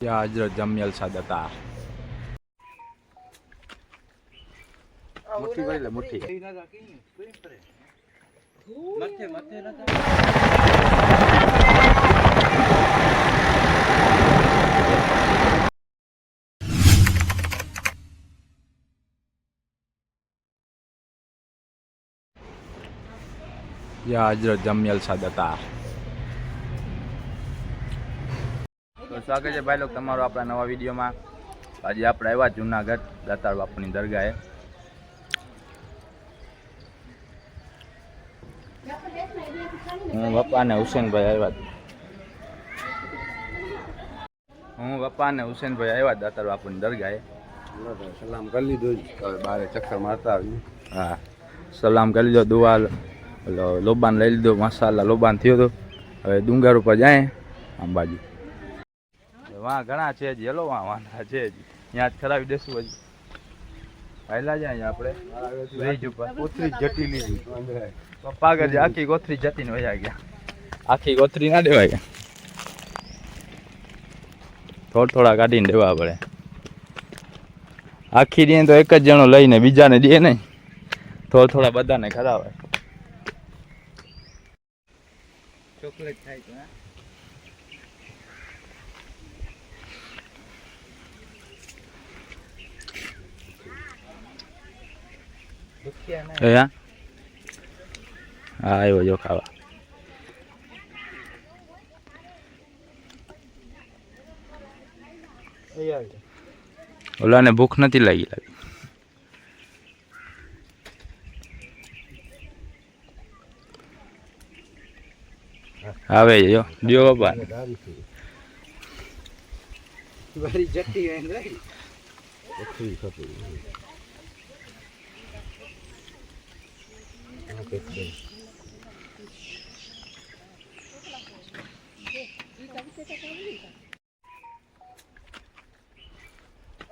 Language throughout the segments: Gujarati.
Ya Hazrat Jamil Sadata. મુઠ્ઠી ભરી લે મુઠ્ઠી મથે મથે નતા Ya Hazrat Jamil Sadata. તો સ્વાગત છે ભાઈ લોકો તમારો આપણા નવા વિડીયોમાં. આજે આપણે આવ્યા જુનાગઢ દાતાર બાપુની દરગાહે. હું પપ્પા ને હુસેનભાઈ આવ્યા. હું પપ્પા ને હુસેનભાઈ આવ્યા દાતાર બાપુની દરગાહે. સલામ કરી લીધું હવે બારે ચક્કર મારતા આવીએ. હા. સલામ કરી લીધો દુઆ લોબાન લઈ લીધો મસાલા લોબાન થયો તો હવે ડુંગર ઉપર જાય આમ બાજુ. વાં ઘણા છે જ હેલો વાં વાંધા છે જ. ત્યાં જ ખરાવી દેશું હજી. પહેલા જાય આપણે. બ્રિજ ઉપર. કોથરી જટી લીધી પપ્પા આગળ આખી કોથરી જતી ને વયા ગયા. આખી કોથરી ના દેવાય ગયા થોડા થોડા કાઢીને દેવા પડે. આખી દે તો એક જ જણો લઈને બીજાને દે નહીં. થોડા થોડા બધાને ખરાવે ચોકલેટ થાય તો હા આવ્યો જો ખાવા ઓલાને ભૂખ નથી લાગી લાગી આવે જો દિયો બાપા મારી જટ્ટી ને રહી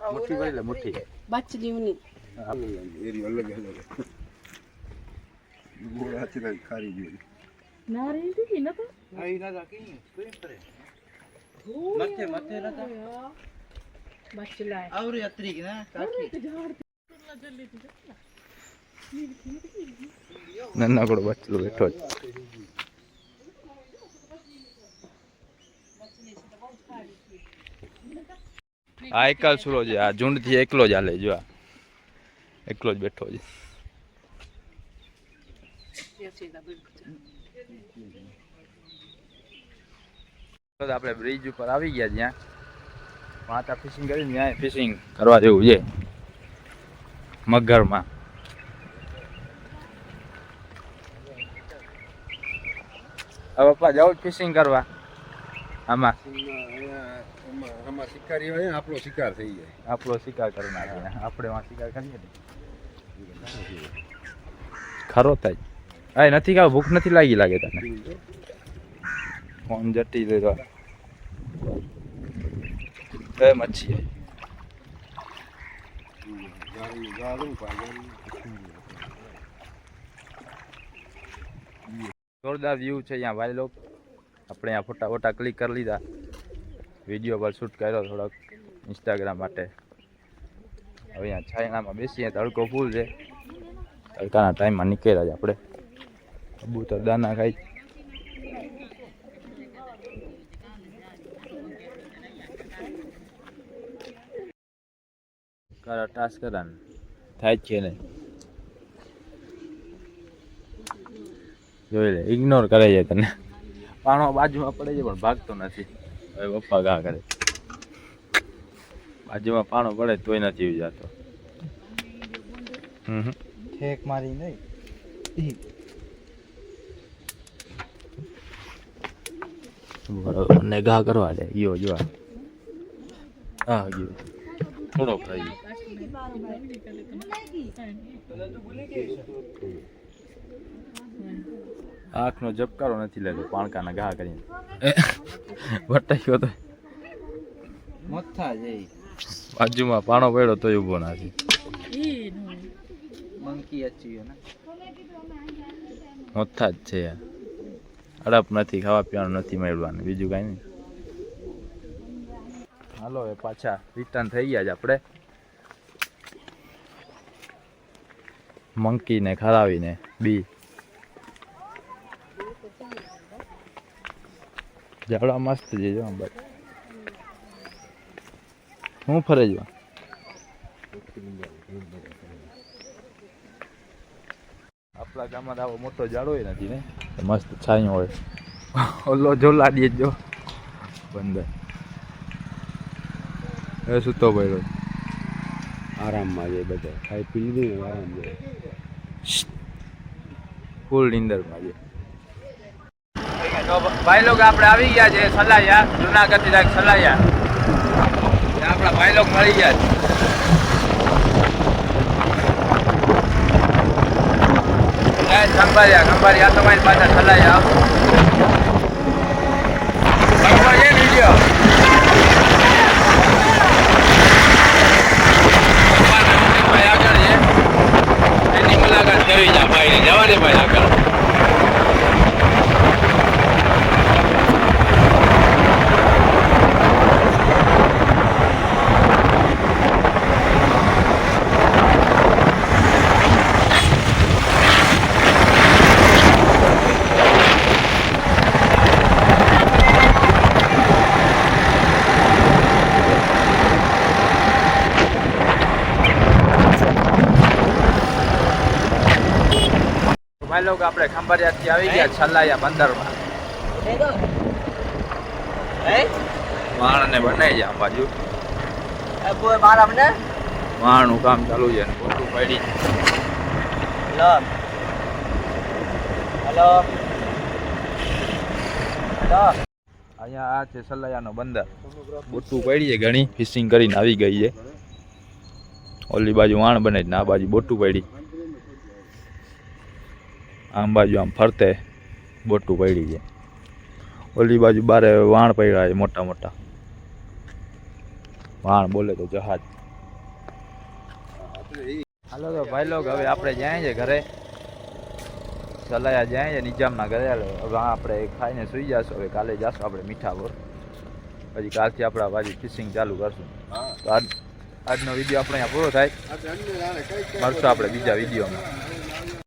મુઠ્ઠી ભરી લે મુઠ્ઠી બચડીઓની એરી અલગ અલગ ગોળ લાગી ખારી જેવી નારી દીધી નતો અહીં નતા કઈ કોઈ કરે મથે મથે નતા બચલા આવરી અત્રી ના કાકી નાનકડો બચલો બેઠો જ આ એકલ સુરો છે, આ ઝુંડથી એકલો જ હાલે જો આ. એકલો જ બેઠો છે. આપણે બ્રિજ ઉપર આવી ગયા જ્યાં. માતા ફિશિંગ કરીને ત્યાં ફિશિંગ કરવા જેવું છે. મગરમાં. હવે પપ્પા જાઉં ફિશિંગ કરવા. આમાં. આમાં શિકારી હોય આપણો શિકાર થઈ જાય આપણો શિકાર કરી નાખીએ. આપણે વાં શિકાર કરીએ ને. ખરો થાય એ નથી ખાવ ભૂખ નથી લાગી લાગે તને. ફોન જટી લેવા એ મચ્છી ગાળું ગાળું પાછળ જોરદાર વ્યૂ છે અહીંયા ભાઈ લોક આપણે અહીંયા ફોટા ફોટા ક્લિક કરી લીધા. વીડિયો પર શૂટ કર્યો થોડોક ઇન્સ્ટાગ્રામ માટે. હવે અહીંયા છાયણામાં બેસીએ, તડકો ફૂલ છે. તડકાના ટાઈમમાં નીકળ્યા છે આપણે. કબૂતર દાના ખાઈ કરા ટાસ્ક કરાને થાય છે નહીં જોઈ લે ઇગ્નોર કરે છે તને. પાણો બાજુમાં પડે છે પણ ભાગતો નથી. હવે પપ્પા ઘા કરે? બાજુમાં પાણો પડે તોય નથી જાતો. ઠેક મારી નહીં. બરોબર ને ઘા કરવા દે. યો જોવા હા ગયો. થોડો ખાઈ આંખનો ઝબકારો નથી લેતો પાણકાના ઘા કરીને. વટાઈ ગયો તો. મથા જઈ બાજુમાં પાણો પડ્યો તો ઊભો ના છે મંકી અચ્યું ને. મોથા જ છે. અડપ નથી ખાવા પીવાનું નથી મેળવાનું. બીજું કાંઈ નહીં. હાલો હવે પાછા રિટર્ન થઈ ગયા છે આપણે. મંકીને ખરાવીને બી. જાવડા મસ્ત છે જો ભાઈ હું ફરે જો આપણા ગામમાં આવો મોટો ઝાડો ય નથી ને મસ્ત છાંયો હોય ઓલો જોલા દે જો બંદર એ સૂતો પડ્યો આરામમાં જાય બધા ખાઈ પી લીધું આરામ જાય ફૂલ નીંદરમાં છે તો ભાઈ લોકો આપણે આવી ગયા છે સલાયા જુનાગઢથી ડાયરેક્ટ સલાયા આપણા ભાઈ લોકો મળી ગયા છે. ખંભારિયા ખંભારિયા તમારી પાછા સલાયા બરોબર છે વીડિયો ભાઈ આગળ છે એની મુલાકાત કરવી જા ભાઈ જવા દે ભાઈ આગળ ભાઈ લોકો આપણે ખંભારિયાથી આવી ગયા છલાયા બંદરમાં. વાણ ને બનાવી આ બાજુ વાણનું કામ ચાલુ છે ખોટું પડી. અહીંયા આ છે સલાયાનો બંદર. બોટું પડી છે ઘણી. ફિશિંગ કરીને આવી ગઈ છે. ઓલી બાજુ વાણ બને છે ને આ બાજુ બોટું પડી. આમ બાજુ આમ ફરતે, બોટું પડી જાય. ઓલી બાજુ બારે વાણ પડ્યા મોટા મોટા. વાણ બોલે તો જહાજ. હાલો તો ભાઈ લોક હવે આપણે જાય છે ઘરે. સલાયા જાય છે નિજામના ઘરે. હવે આપણે ખાઈને સુઈ જશું. હવે કાલે જશું આપણે મીઠાપુર. પછી કાલથી આપણા પાછી ફિશિંગ ચાલુ કરશું. તો આજ આજનો વીડિયો આપણે અહીંયા પૂરો થાય. મળશું આપણે બીજા વિડીયોમાં.